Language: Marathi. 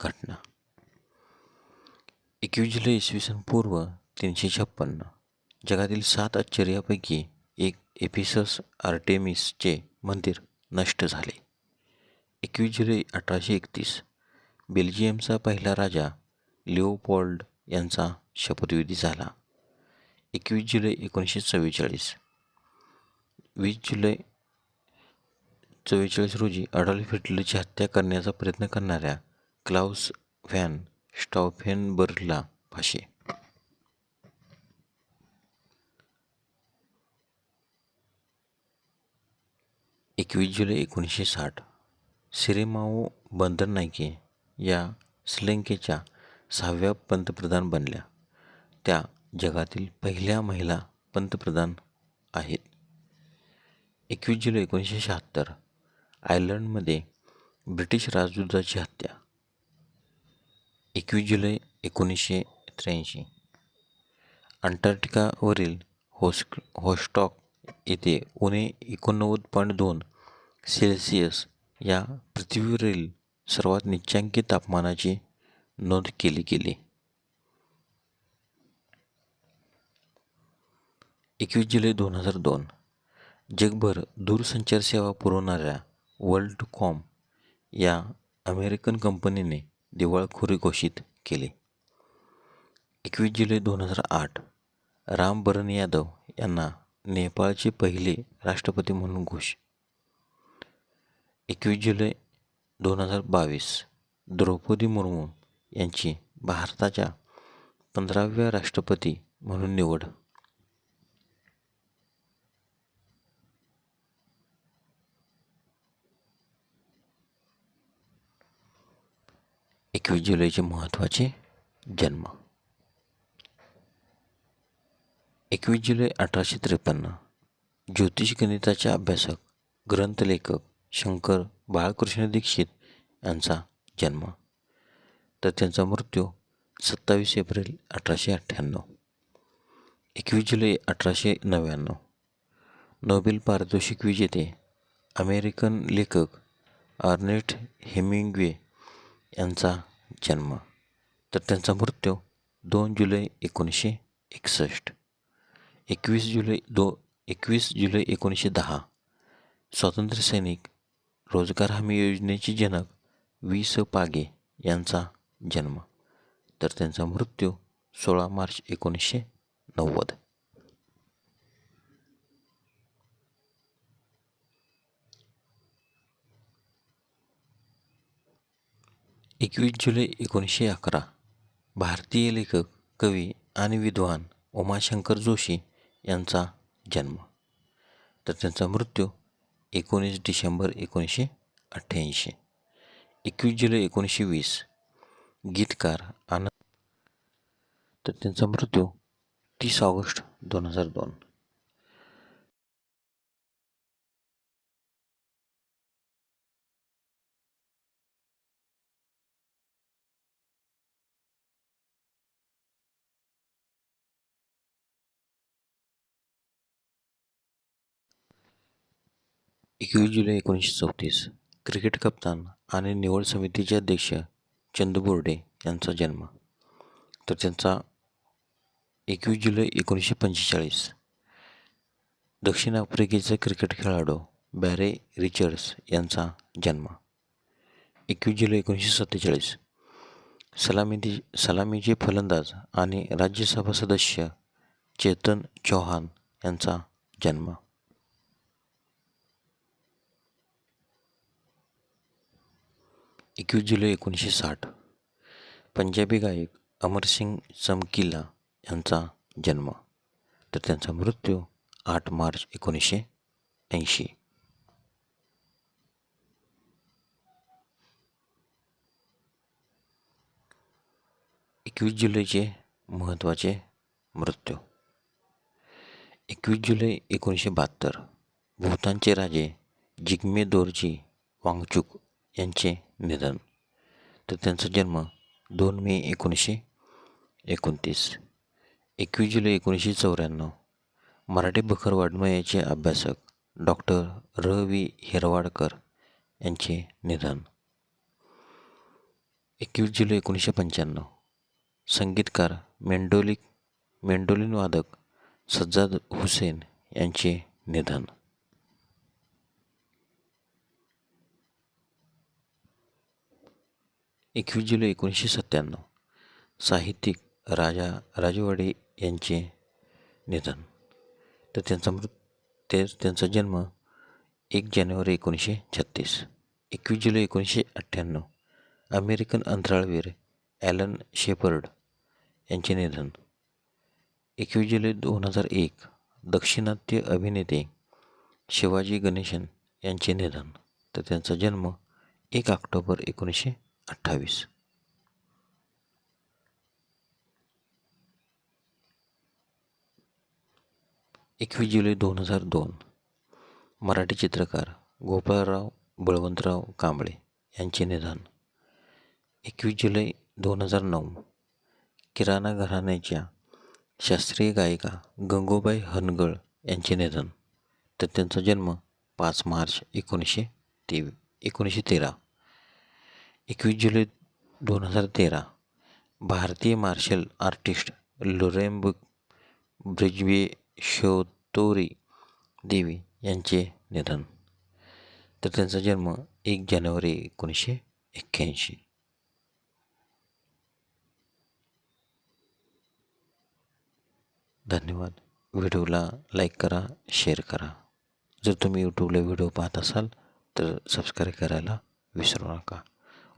घटना. एकवीस जुलै इसवी सन पूर्व तीनशे छप्पन्न. जगातील सात आश्चर्यापैकी एक एफिसस आर्टेमिसचे मंदिर नष्ट झाले. एकवीस जुलै अठराशे एकतीस बेल्जियमचा पहिला राजा लिओपॉल्ड यांचा शपथविधी झाला. एकवीस जुलै एकोणीसशे चव्वेचाळीस वीस जुलै चव्वेचाळीस रोजी अडॉल्फ हिटलरची हत्या करण्याचा प्रयत्न करणाऱ्या क्लाउस व्हॅन स्टॉफेनबर्गला फाशी. एकवीस जुलै एकोणीसशे साठ सिरेमाओ बंदरनायके या श्रीलंकेच्या सहाव्या पंतप्रधान बनल्या. त्या जगातील पहिल्या महिला पंतप्रधान आहेत. एकवीस जुलै एकोणीसशे शहात्तर आयर्लंडमध्ये ब्रिटिश राजदूताची हत्या. एकवीस जुलै एकोणीसशे त्र्याऐंशी. अंटार्क्टिकावरील होस्क होस्टॉक येथे उणे एकोणनव्वद पॉईंट दोन सेल्सिअस या पृथ्वीवरील सर्वात निच्चांकी तापमानाची नोंद केली गेली. एकवीस जुलै दोन हजार दोन जगभर दूरसंचार सेवा पुरवणाऱ्या वर्ल्ड कॉम या अमेरिकन कंपनीने दिवाळखोरी घोषित केली. एकवीस जुलै दोन हजार आठ राम बरन यादव यांना नेपाळचे पहिले राष्ट्रपती म्हणून घोष. एकवीस जुलै दोन हजार बावीस द्रौपदी मुर्मू यांची भारताच्या पंधराव्या राष्ट्रपती म्हणून निवड. एकवीस जुलैचे महत्त्वाचे जन्म. एकवीस जुलै अठराशे त्रेपन्न. ज्योतिष गणिताचे अभ्यासक ग्रंथलेखक शंकर बाळकृष्ण दीक्षित यांचा जन्म. तर त्यांचा मृत्यू सत्तावीस एप्रिल अठराशे अठ्ठ्याण्णव. एकवीस जुलै अठराशे नव्याण्णव. नोबेल पारितोषिक विजेते अमेरिकन लेखक अर्नेट हेमिंग्वे यांचा जन्म. तर त्यांचा मृत्यू दोन जुलै एकोणीसशे एकसष्ट एकवीस जुलै दो एकवीस जुलै एकोणीसशे दहा. स्वातंत्र्य सैनिक रोजगार हमी योजनेचे जनक वी स. पागे यांचा जन्म. तर त्यांचा मृत्यू सोळा मार्च एकोणीसशे नव्वद. एकवीस जुलै एकोणीसशे अकरा. भारतीय लेखक कवी आणि विद्वान उमाशंकर जोशी यांचा जन्म. तर त्यांचा मृत्यू एकोणीस डिसेंबर एकोणीसशे अठ्ठ्याऐंशी. एकवीस जुलै एकोणीसशे वीस. गीतकार आनंद. तर त्यांचा मृत्यू तीस ऑगस्ट दोन हजार दोन. एकवीस जुलै एकोणीसशे चौतीस क्रिकेट कप्तान आणि निवड समितीचे अध्यक्ष चंदू बोर्डे यांचा जन्म. तर त्यांचा एकवीस जुलै एकोणीसशे पंचेचाळीस. दक्षिण आफ्रिकेचे क्रिकेट खेळाडू बॅरे रिचर्ड्स यांचा जन्म. एकवीस जुलै एकोणीसशे सत्तेचाळीस. सलामी सलामीचे फलंदाज आणि राज्यसभा सदस्य चेतन चौहान यांचा जन्म. एकवीस जुलै एकोणीसशे साठ. पंजाबी गायक अमरसिंग चमकीला यांचा जन्म. तर त्यांचा मृत्यू आठ मार्च एकोणीसशे ऐंशी. एकवीस जुलैचे महत्त्वाचे मृत्यू. एकवीस जुलै एकोणीसशे बहात्तर. भूतानचे राजे जिग्मे दोरजी वांगचुक यांचे निधन. तर त्यांचा जन्म दोन मे एकोणीसशे एकोणतीस. एकवीस जुलै एकोणीसशे चौऱ्याण्णव. मराठी बखर वाङ्मयाचे अभ्यासक डॉक्टर र. व्ही हिरवाडकर यांचे निधन. एकवीस जुलै एकोणीसशे पंच्याण्णव. संगीतकार मेंडोलिक मेंडोलिन वादक सज्जाद हुसेन यांचे निधन. एकवीस जुलै एकोणीसशे सत्त्याण्णव. साहित्यिक राजा राजवाडे यांचे निधन. तर त्यांचा मृत ते त्यांचा जन्म एक जानेवारी एकोणीसशे छत्तीस. एकवीस जुलै एकोणीसशे अठ्ठ्याण्णव. अमेरिकन अंतराळवीर ॲलन शेपर्ड यांचे निधन. एकवीस जुलै दोन हजार एक दक्षिणात्य अभिनेते शिवाजी गणेशन यांचे निधन. तर त्यांचा जन्म एक ऑक्टोबर एकोणीसशे अठ्ठावीस. एकवीस जुलै दोन हजार दोन. मराठी चित्रकार गोपाळराव बळवंतराव कांबळे यांचे निधन. एकवीस जुलै दोन हजार नऊ. किराणा घराण्याच्या शास्त्रीय गायिका गंगोबाई हनगळ यांचे निधन. तर त्यांचा जन्म पाच मार्च एकोणीसशे ते एकोणीसशे तेरा. एकवीस जुलै दोन हजार तेरा भारतीय मार्शल आर्टिस्ट लोरेम्ब ब्रिजवे शोतोरी देवी यांचे निधन. तर त्यांचा जन्म एक जानेवारी एकोणीसशे एक्क्याऐंशी. धन्यवाद. व्हिडिओला लाईक करा शेअर करा. जर तुम्ही यूट्यूबला व्हिडिओ पाहत असाल तर सबस्क्राईब करायला विसरू नका.